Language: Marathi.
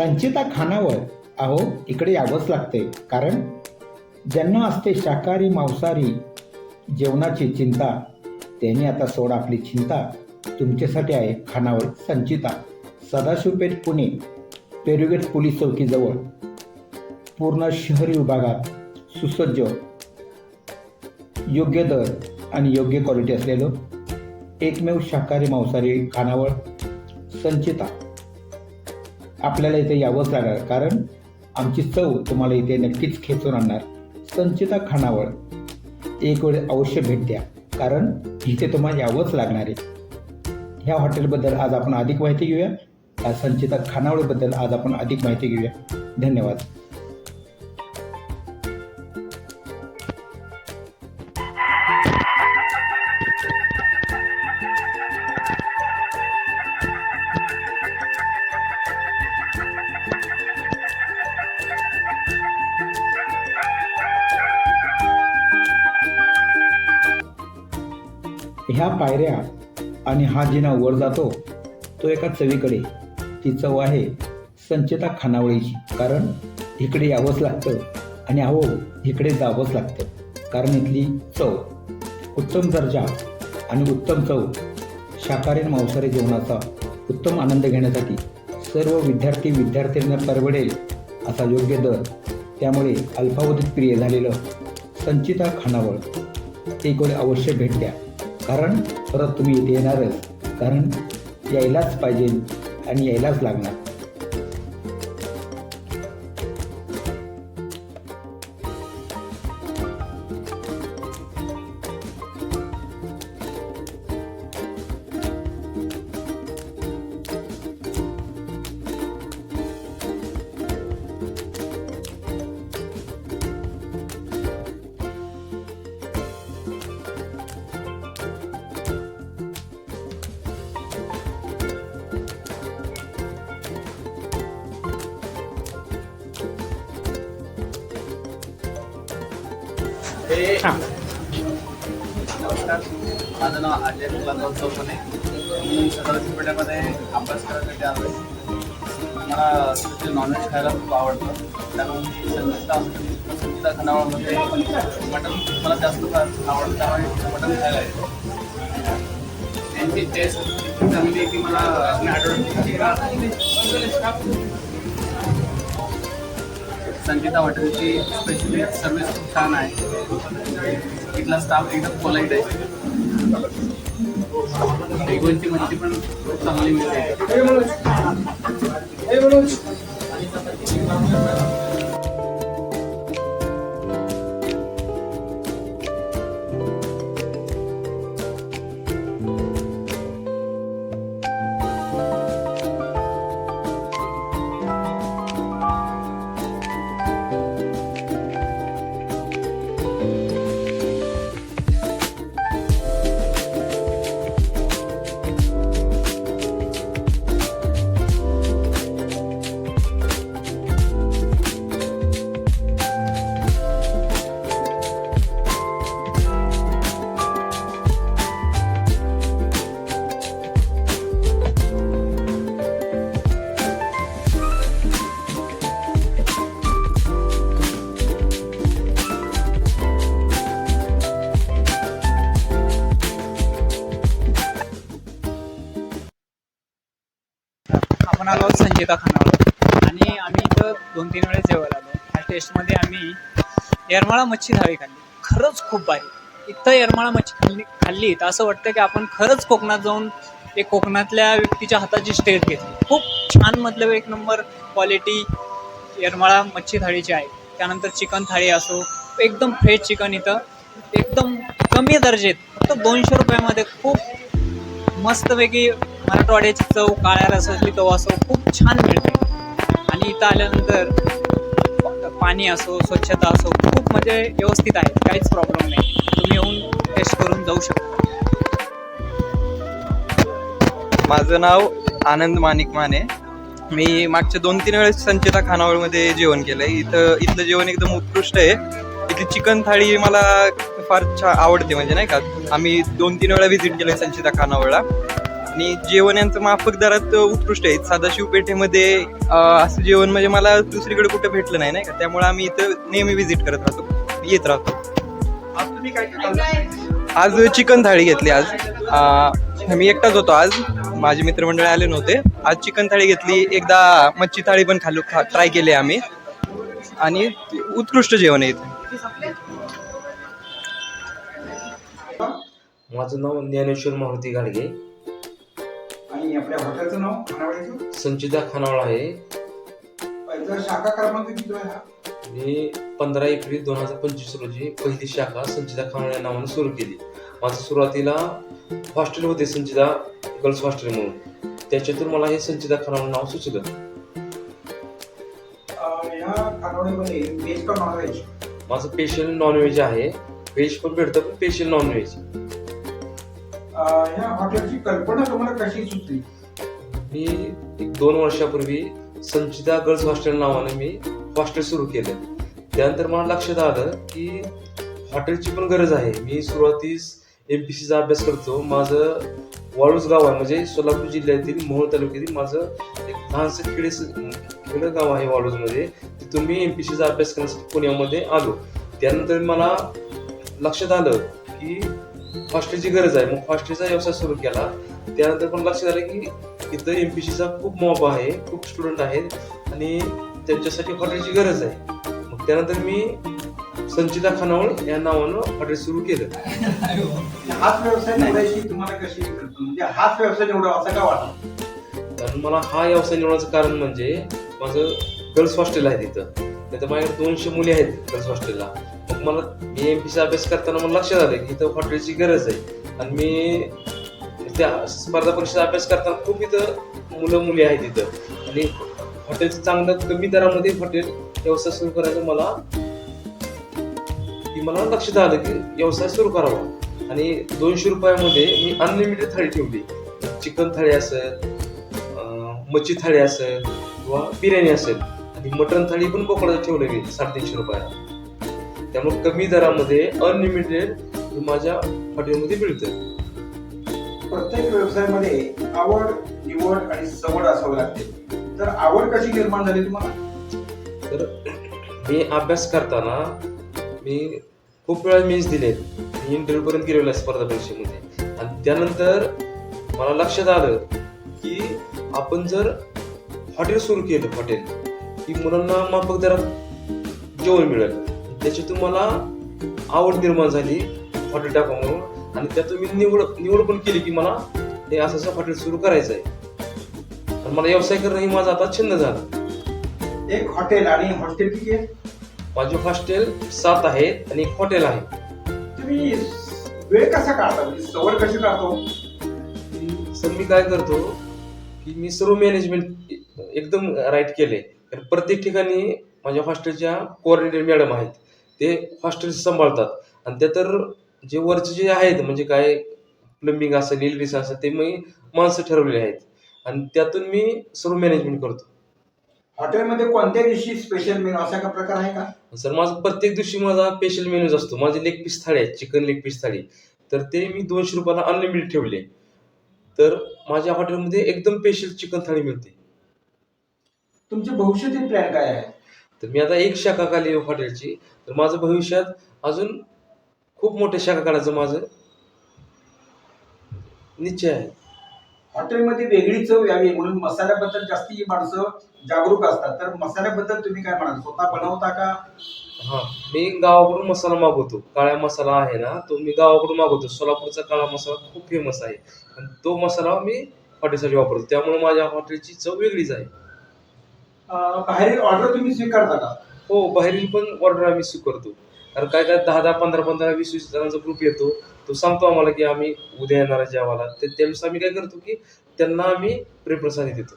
संचिता खानावर अहो इकडे यावंच लागते कारण ज्यांना असते शाकाहारी मांसाहारी जेवणाची चिंता त्यांनी आता सोडा आपली चिंता. तुमच्यासाठी आहे खानावळ संचिता. सदाशिवपेठ पुणे पेरुगेट पोलीस चौकीजवळ. पूर्ण शहरी विभागात सुसज्ज योग्य दर आणि योग्य क्वालिटी असलेलं एकमेव शाकाहारी मांसाहारी खानावळ संचिता. आपल्याला इथे यावंच लागणार. कारण आमची चव तुम्हाला इथे नक्कीच खेचून आणणार. संचिता खानावळ एक वेळ अवश्य भेट द्या. कारण इथे तुम्हाला यावंच लागणार आहे. ह्या हॉटेलबद्दल आज आपण अधिक माहिती घेऊया. या संचिता खानावळीबद्दल आज आपण अधिक माहिती घेऊया. धन्यवाद. ह्या पायऱ्या आणि हा जिना वर जातो तो एका चवीकडे. ती चव आहे संचिता खानावळीची. कारण इकडे यावंच लागतं आणि अहो इकडे जावंच लागतं. कारण इथली चव उत्तम दर्जा आणि उत्तम चव शाकाहारी मांसाहारी जेवणाचा उत्तम आनंद घेण्यासाठी सर्व विद्यार्थी विद्यार्थ्यांना परवडेल असा योग्य दर. त्यामुळे अल्पावधीत प्रिय झालेलं संचिता खानावळ. एक वेळ अवश्य भेट द्या. कारण परत तुम्ही इथे येणारच कारण यायलाच पाहिजे आणि यायलाच लागणार. नमस्कार. माझं नाव अजय मुलांराव चौकणे मी सदाशिव पेठेमध्ये अभ्यास करायसाठी आलो आहे. मला तिथे नॉनव्हेज खायला खूप आवडतं. त्यामुळे मी संगीता संगीता खानावळमध्ये मटन मला जास्त फार आवडतं. त्यामुळे मटन खायला येतो. त्यांची टेस्ट चांगली की मला आठवड्याची संगीता हॉटेलची स्पेशली सर्विस खूप छान आहे. इथला स्टाफ एकदम पोलाईट आहे. बेगोनची मच्छी पण खूप चांगली मिळते. आपण होता खानावर आणि आम्ही इथं दोन तीन वेळेस जेवायला आलो. ह्या टेस्टमध्ये आम्ही येरमाळा मच्छी थाळी खाल्ली. खरंच खूप भारी. इथं येरमाळा मच्छी खाल्ली खाल्ली. तर असं वाटतं की आपण खरंच कोकणात जाऊन एक कोकणातल्या व्यक्तीच्या हाताची स्टेज घेतली. खूप छान मतलब एक नंबर क्वालिटी येरमाळा मच्छी थाळीची आहे. त्यानंतर चिकन थाळी असो एकदम फ्रेश चिकन इथं. एकदम कमी दर्जेत. फक्त दोनशे रुपयामध्ये खूप मस्तपैकी मराठवाड्याची चव काळ्या रसातली चव असो खूप छान मिळते. आणि इथं आल्यानंतर पाणी असो स्वच्छता असो खूप म्हणजे व्यवस्थित आहे काहीच प्रॉब्लेम नाही. तुम्ही येऊन टेस्ट करून जाऊ शकता. माझं नाव आनंद माणिक माने. मी मागच्या दोन तीन वेळेस संचिता खानावळमध्ये जेवण केलं आहे इथं इथलं जेवण एकदम उत्कृष्ट आहे. इथली चिकन थाळी मला फार छा आवडते म्हणजे नाही का? आम्ही दोन तीन वेळा व्हिजिट केलं आहे संचिता खानावळला. आणि जेवण यांचं माफक दरात उत्कृष्ट आहे. सदाशिव पेठेमध्ये असं जेवण म्हणजे मला दुसरीकडे कुठं भेटलं नाही नाही का? त्यामुळे आम्ही इथं नेहमी व्हिजिट करत राहतो. येत राहतो. आज तुम्ही काय आज चिकन थाळी घेतली आज. मी एकटाच होतो आज. माझे मित्रमंडळी आले नव्हते. आज चिकन थाळी घेतली. एकदा मच्छी थाळी पण खाल्लो खा ट्राय केली आम्ही. आणि उत्कृष्ट जेवण आहे इथे. माझं नाव ज्ञानेश्वर मारुती घाडगे आणि आपल्या हॉटेलचं नाव खानावळीचं? संचिता खानावळ आहे. शाखा क्रमांक किती आहे हा? मी पंधरा एप्रिल दोन हजार पंचवीस रोजी पहिली शाखा संचिता खानावळ या नावाने सुरू केली. माझं सुरुवातीला हॉस्टेल होते संचिता गर्ल्स हॉस्टेल म्हणून. त्याच्यातून मला हे संचिता खानावळ नाव सुचलं. अं, ह्या खानावळीमध्ये व्हेज का नॉनव्हेज माझं स्पेशल नॉनव्हेज आहे. व्हेज पण भेटतं पण नॉनव्हेज ह्या हॉटेलची कल्पना तुम्हाला कशी सुचली मी एक दोन वर्षापूर्वी संचिता गर्ल्स हॉस्टेल नावाने मी हॉस्टेल सुरू केलं. त्यानंतर मला लक्षात आलं की हॉटेलची पण गरज आहे. मी सुरुवातीस एम पी सीचा अभ्यास करतो. माझं वाळूस गाव आहे. म्हणजे सोलापूर जिल्ह्यातील मोहोळ तालुक्यातील माझं एक लहानसं खेडे खेडं गाव आहे वाळूजमध्ये. तिथून मी एम पी सीचा अभ्यास करण्यासाठी पुण्यामध्ये आलो. त्यानंतर मला लक्षात आलं की हॉस्टेलची गरज आहे. मग हॉस्टेलचा व्यवसाय सुरू केला. त्यानंतर पण लक्षात आलं की इथं एम पी सीचा खूप मॉब आहे. खूप स्टुडंट आहेत. आणि त्यांच्यासाठी हॉटेलची गरज आहे. मग त्यानंतर मी संचिता खानावळ या नावानं हॉटेल सुरू केलं. हाच व्यवसाय निवडायची तुम्हाला कशी म्हणजे हाच व्यवसाय निवडावा असं का वाटलं? कारण मला हा व्यवसाय निवडण्याचं कारण म्हणजे माझं गर्ल्स हॉस्टेल आहे तिथं. नाही तर माझ्याकडे दोनशे मुली आहेत गर्ल्स हॉस्टेलला मग मला मी एम पीचा अभ्यास करताना मला लक्षात आलं की इथं हॉटेलची गरज आहे. आणि मी त्या स्पर्धा परीक्षेचा अभ्यास करताना खूप इथं मुलं मुली आहेत इथं. आणि हॉटेलचं चांगलं कमी दरामध्ये हॉटेल व्यवसाय सुरू करायचं मला की मला लक्षात आलं की व्यवसाय सुरू करावा. आणि दोनशे रुपयामध्ये मी अनलिमिटेड थाळी ठेवली. चिकन थाळी असेल मच्छी थाळी असेल किंवा बिर्याणी असेल. आणि मटण थाळी पण बोकडाचं ठेवलं मी साडेतीनशे रुपयाला. त्यामुळे कमी दरामध्ये अनलिमिटेड माझ्या हॉटेलमध्ये मिळतं प्रत्येक व्यवसायामध्ये आवड निवड आणि सवड असावी लागते. तर आवड कशी निर्माण झाली तुम्हाला? तर मी अभ्यास करताना मी खूप वेळा मेन्स दिले मी इंटरव्ह्यू पर्यंत गेलेलो आहे स्पर्धा परीक्षेमध्ये. आणि त्यानंतर मला लक्षात आलं की आपण जर हॉटेल सुरू केलं हॉटेल की मुलांना माफक दरात जेवण मिळेल. त्याच्यातून मला आवड निर्माण झाली हॉटेल टाका म्हणून. आणि त्यातून मी निवड निवड पण केली की मला हे असं असं हॉटेल सुरू करायचं आहे आणि मला व्यवसाय करणं ही माझा आता छंद झाला. एक हॉटेल आणि हॉस्टेल किती आहे? माझे हॉस्टेल सात आहेत आणि एक हॉटेल आहे. तुम्ही वेळ कसा काढता? म्हणजे सवड कशी काढतो? सर मी काय करतो की मी सर्व मॅनेजमेंट एकदम राईट केले. कारण प्रत्येक ठिकाणी माझ्या हॉस्टेलच्या कोऑर्डिनेटर मॅडम आहेत. ते हॉस्टेल सांभाळतात. आणि त्या तर जे वरचे जे आहेत म्हणजे काय प्लंबिंग असेल इलेक्ट्रिक असेल ते मी माणसं ठरवलेले आहेत. आणि त्यातून मी सर्व मॅनेजमेंट करतो. हॉटेलमध्ये कोणत्या दिवशी स्पेशल मेनू असा का प्रकार आहे का? सर माझं प्रत्येक दिवशी माझा स्पेशल मेनूज असतो. माझे लेग पीस थाळी आहेत चिकन लेग पीस थाळी. तर ते मी दोनशे रुपयाला अनलिमिटेड ठेवले. तर माझ्या हॉटेलमध्ये एकदम स्पेशल चिकन थाळी मिळते. तुमचे भविष्यातील प्लॅन काय आहे? तर मी आता एक शाखा काढली हॉटेलची तर माझं भविष्यात अजून खूप मोठ्या शाखा काढायचं माझं. निश्चय आहे. हॉटेलमध्ये वेगळी चव यावी म्हणून मसाल्याबद्दल जास्ती माणसं जागरूक असतात. तर मसाल्याबद्दल तुम्ही काय म्हणाल? स्वतः बनवता का? हा मी गावाकडून मसाला मागवतो. काळा मसाला आहे ना तो मी गावाकडून मागवतो. सोलापूरचा काळा मसाला खूप फेमस आहे. आणि तो मसाला मी हॉटेलसाठी वापरतो. त्यामुळे माझ्या हॉटेलची चव वेगळीच आहे. अं, बाहेरील ऑर्डर तुम्ही स्वीकारता का? हो बाहेरील पण ऑर्डर आम्ही स्वीकारतो. कारण काय काय दहा दहा पंधरा पंधरा वीस वीस जणांचा ग्रुप येतो. तो सांगतो आम्हाला की आम्ही उद्या येणार आहे जेवायला. तर त्यानुसार आम्ही काय करतो की त्यांना आम्ही प्रेफरन्स आणि देतो.